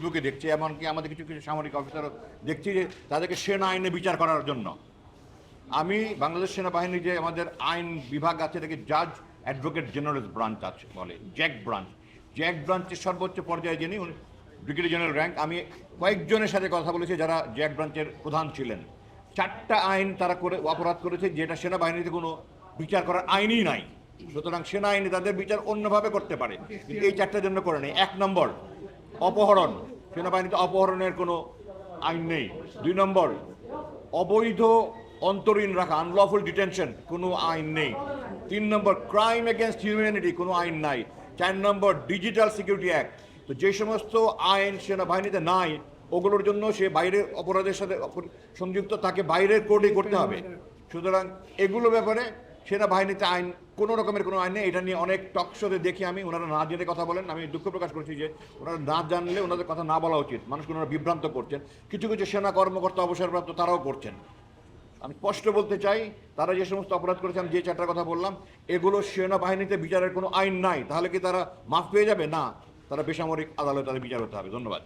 ফেসবুকে দেখছি, এমনকি আমাদের কিছু কিছু সামরিক অফিসারও দেখছি যে তাদেরকে সেনা আইনে বিচার করার জন্য। আমি বাংলাদেশ সেনাবাহিনী যে আমাদের আইন বিভাগ আছে, এটাকে জাজ অ্যাডভোকেট জেনারেল ব্রাঞ্চ আছে বলে, জ্যাক ব্রাঞ্চ। জ্যাক ব্রাঞ্চের সর্বোচ্চ পর্যায়ে যিনি ব্রিগেডিয়ার জেনারেল র্যাঙ্ক। আমি কয়েকজনের সাথে কথা বলেছি যারা জ্যাক ব্রাঞ্চের প্রধান ছিলেন। চারটা আইন তারা করে, অপরাধ করেছে, যেটা সেনাবাহিনীতে কোনো বিচার করার আইনই নাই। সুতরাং সেনা আইনে তাদের বিচার অন্যভাবে করতে পারে। এই চারটার জন্য করে নেই। এক নম্বর, অপহরণ। সেনাবাহিনীতে অপহরণের কোনো আইন নেই। দুই নম্বর, অবৈধ অন্তরীণ রাখা আনলফুল ডিটেনশন কোনো আইন নেই। তিন নম্বর ক্রাইম এগেনস্ট হিউম্যানিটি কোনো আইন নাই। চার নম্বর ডিজিটাল সিকিউরিটি অ্যাক্ট তো যে সমস্ত আইন সেনাবাহিনীতে নাই, ওগুলোর জন্য সে বাইরের অপরাধের সাথে সংযুক্ত, তাকে বাইরের কোর্টে করতে হবে। সুতরাং এগুলো ব্যাপারে সেনাবাহিনীতে আইন, কোনো রকমের কোনো আইন নেই। এটা নিয়ে অনেক টকশোতে দেখি আমি, ওনারা না জেনে কথা বলেন। আমি দুঃখ প্রকাশ করছি যে ওনারা না জানলে ওনাদের কথা না বলা উচিত। মানুষকে ওনারা বিভ্রান্ত করছেন। কিছু কিছু সেনা কর্মকর্তা, অবসরপ্রাপ্ত তারাও করছেন। আমি স্পষ্ট বলতে চাই, তারা যে সমস্ত অপরাধ করেছে, আমি যে চারটার কথা বললাম, এগুলো সেনাবাহিনীতে বিচারের কোনো আইন নাই। তাহলে কি তারা মাফ পেয়ে যাবে? না। তারা বেসামরিক আদালতে তাদের বিচার হতে হবে। ধন্যবাদ।